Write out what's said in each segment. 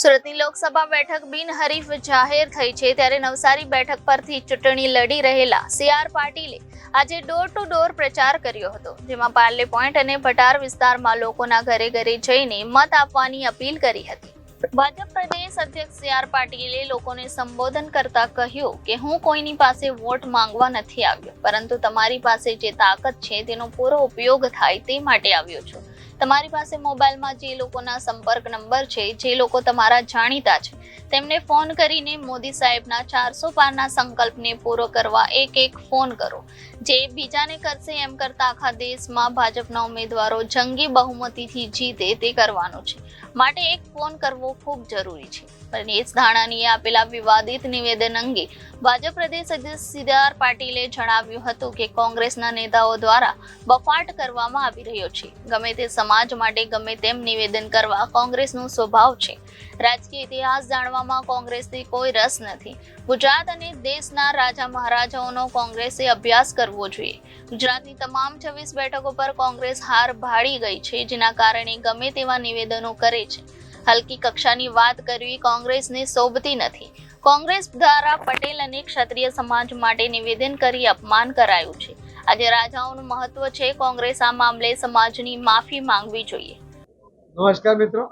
સુરતની લોકસભા બેઠક બિનહરીફ જાહેર થઈ છે ત્યારે નવસારી બેઠક પરથી ચૂંટણી લડી રહેલા સીઆર પાટીલે આજે ડોર ટુ ડોર પ્રચાર કર્યો હતો, જેમાં પાર્લે પોઈન્ટ અને ભટાર વિસ્તારમાં લોકોના ઘરે ઘરે જઈને મત આપવાની અપીલ કરી હતી. ભાજપ પ્રદેશ અધ્યક્ષ સી આર પાટીલે લોકોને સંબોધન કરતા કહ્યું કે, હું કોઈની પાસે વોટ માંગવા નથી આવ્યો, પરંતુ તમારી પાસે જે તાકાત છે તેનો પૂરો ઉપયોગ થાય તે માટે આવ્યો છું. તમારી પાસે મોબાઈલમાં જે લોકોના સંપર્ક નંબર છે, જે લોકો તમારા જાણીતા છે, તેમને ફોન કરીને મોદી સાહેબના ચારસો પારના સંકલ્પને પૂરો કરવા એક એક ફોન કરો. જે બીજાને કરશે એમ કરતા આખા દેશમાં ભાજપના ઉમેદવારો જંગી બહુમતીથી જીતે તે કરવાનું છે. માટે એક ફોન કરવો ખૂબ જરૂરી છે. પરેશ ધાણાનીએ આપેલા વિવાદિત નિવેદન અંગે ભાજપ પ્રદેશ અધ્યક્ષ સીઆર પાટીલે જણાવ્યું હતું કે કોંગ્રેસના નેતાઓ દ્વારા બફાટ કરવામાં આવી રહ્યો છે. ગમે તે સમાજ માટે ગમે તેમ નિવેદન કરવા કોંગ્રેસનો સ્વભાવ છે. રાજકીય ઇતિહાસ જાણવામાં કોંગ્રેસથી કોઈ રસ નથી. ગુજરાત અને દેશના રાજા મહારાજાઓનો કોંગ્રેસે અભ્યાસ કરવો જોઈએ. ગુજરાતની તમામ છવ્વીસ બેઠકો પર કોંગ્રેસ હાર ભાળી ગઈ છે, જેના કારણે ગમે તેવા નિવેદનો કરે છે. હલકી કક્ષાની વાત કરવી કોંગ્રેસને શોભતી નથી. કોંગ્રેસ દ્વારા પટેલ અને ક્ષત્રિય સમાજ માટે નિવેદન કરી અપમાન કરાયું છે. આજે રાજાઓનું મહત્વ છે, કોંગ્રેસ આ મામલે સમાજની માફી માંગવી જોઈએ. નમસ્કાર મિત્રો.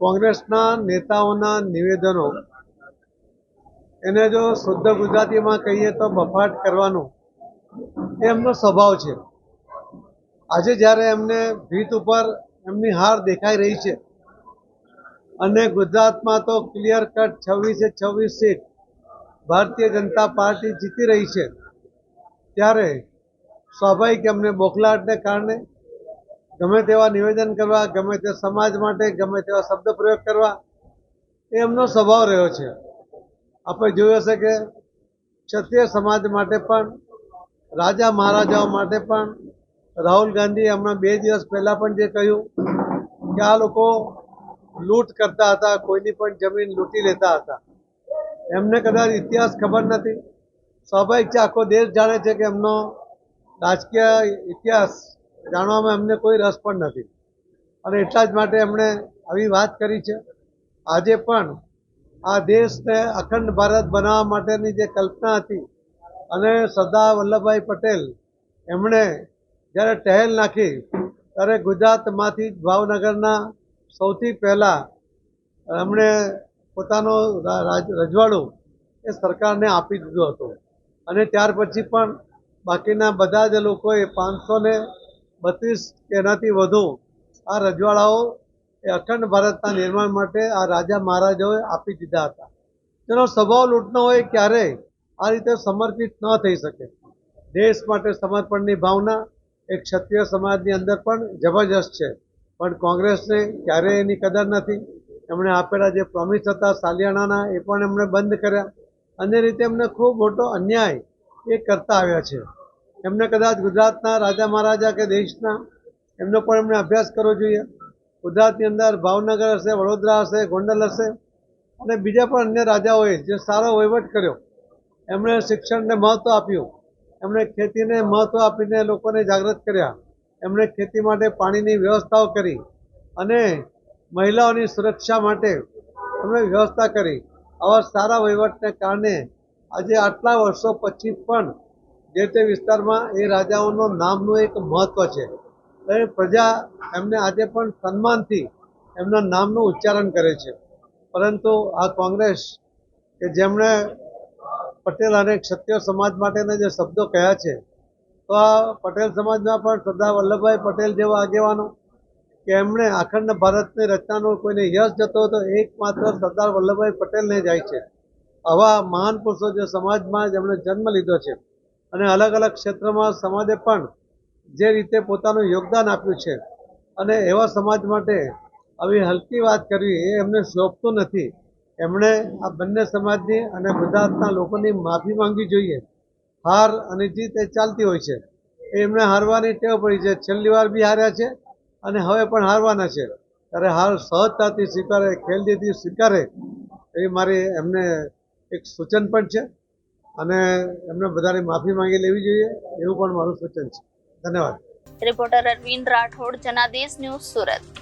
કોંગ્રેસના નેતાઓના નિવેદનો એને જો શુદ્ધ ગુજરાતીમાં કહીએ તો બફાટ કરવાનું એમનો સ્વભાવ છે. આજે જ્યારે એમને ભીત ઉપર એમની હાર દેખાઈ રહી છે. અને ગુજરાતમાં તો ક્લિયર કટ છવ્વીસે છવ્વીસ સીટ ભારતીય જનતા પાર્ટી જીતી રહી છે. ત્યારે સ્વાભાવિક એમને બોખલાટને કારણે ગમે તેવા નિવેદન કરવા, ગમે તે સમાજ માટે, ગમે તેવા શબ્દ પ્રયોગ કરવા, એ એમનો સ્વભાવ રહ્યો છે. આપણે જોયું હશે કે ક્ષત્રિય સમાજ માટે પણ, રાજા મહારાજાઓ માટે પણ રાહુલ ગાંધી હમણાં બે દિવસ પહેલા પણ જે કહ્યું કે આ લોકો લૂંટ કરતા હતા, કોઈની પણ જમીન લૂંટી લેતા હતા. એમને કદાચ ઇતિહાસ ખબર નથી. સ્વાભાવિક છે, આખો દેશ જાણે છે કે એમનો રાજકીય ઇતિહાસ જાણવામાં એમને કોઈ રસ પણ નથી. અને એટલા જ માટે એમણે આવી વાત કરી છે. આજે પણ આ દેશને અખંડ ભારત બનાવવા માટેની જે કલ્પના હતી અને સરદાર વલ્લભભાઈ પટેલ એમણે જ્યારે ટહેલ નાખી, ત્યારે ગુજરાતમાંથી ભાવનગરના સૌથી પહેલાં એમણે પોતાનો રજવાડું એ સરકારને આપી દીધું હતું. અને ત્યાર પછી પણ બાકીના બધા જ લોકોએ પાંચસો ને બત્રીસ કે એનાથી વધુ આ રજવાડાઓ એ અખંડ ભારતના નિર્માણ માટે આ રાજા મહારાજાઓએ આપી દીધા હતા. તેનો સ્વભાવ લૂંટનો હોય ક્યારેય આ રીતે સમર્પિત ન થઈ શકે. દેશ માટે સમર્પણની ભાવના એક ક્ષત્રિય સમાજની અંદર પણ જબરજસ્ત છે. પણ કોંગ્રેસને ક્યારેય એની કદર નથી. એમણે આપેલા જે પ્રોમિસ હતા સાલિયાણાના, એ પણ એમણે બંધ કર્યા. અને રીતે એમને ખૂબ મોટો અન્યાય એ કરતા આવ્યા છે. એમને કદાચ ગુજરાતના રાજા મહારાજા કે દેશના, એમનો પણ એમણે અભ્યાસ કરવો જોઈએ. ગુજરાતની અંદર ભાવનગર હશે, વડોદરા હશે, ગોંડલ હશે, અને બીજા પણ અન્ય રાજાઓએ જે સારો વહીવટ કર્યો, એમણે શિક્ષણને મહત્ત્વ આપ્યું. એમણે ખેતીને મહત્ત્વ આપીને લોકોને જાગૃત કર્યા. એમણે ખેતી માટે પાણીની વ્યવસ્થાઓ કરી અને મહિલાઓની સુરક્ષા માટે એમણે વ્યવસ્થા કરી. આવા સારા વહીવટને કારણે આજે આટલા વર્ષો પછી પણ જે તે વિસ્તારમાં એ રાજાઓનું નામનું એક મહત્વ છે. એ પ્રજા એમને આજે પણ સન્માનથી એમના નામનું ઉચ્ચારણ કરે છે. પરંતુ આ કોંગ્રેસ કે જેમણે પટેલ અને ક્ષત્રિય સમાજ માટેના જે શબ્દો કહ્યા છે, તો આ પટેલ સમાજમાં પણ સરદાર વલ્લભભાઈ પટેલ જેવા આગેવાનો કે એમણે અખંડ ભારતની રચનાનો કોઈને યશ જતો હતો એકમાત્ર સરદાર વલ્લભભાઈ પટેલને જાય છે. આવા મહાન પુરુષો જે સમાજમાં જેમણે જન્મ લીધો છે અને અલગ અલગ ક્ષેત્રમાં સમાજે પણ જે રીતે પોતાનું યોગદાન આપ્યું છે અને એવા સમાજ માટે આવી હલકી વાત કરવી એ એમને શોભતું નથી. એમણે આ બંને સમાજની અને ગુજરાતના લોકોની માફી માંગવી જોઈએ. હાર અને જીત એ ચાલતી હોય છે. એ એમણે હારવાની ટેવ પડી છે. છેલ્લી વાર બી હાર્યા છે અને હવે પણ હારવાના છે. ત્યારે હાર સહજતાથી સ્વીકારે ખેલદીથી સ્વીકારે એવી મારી એમને એક સૂચન પણ છે અને એમને બધાની માફી માંગી લેવી જોઈએ એવું પણ મારું સૂચન છે. ધન્યવાદ. Reporter Arvind Rathod, Janadesh News Surat.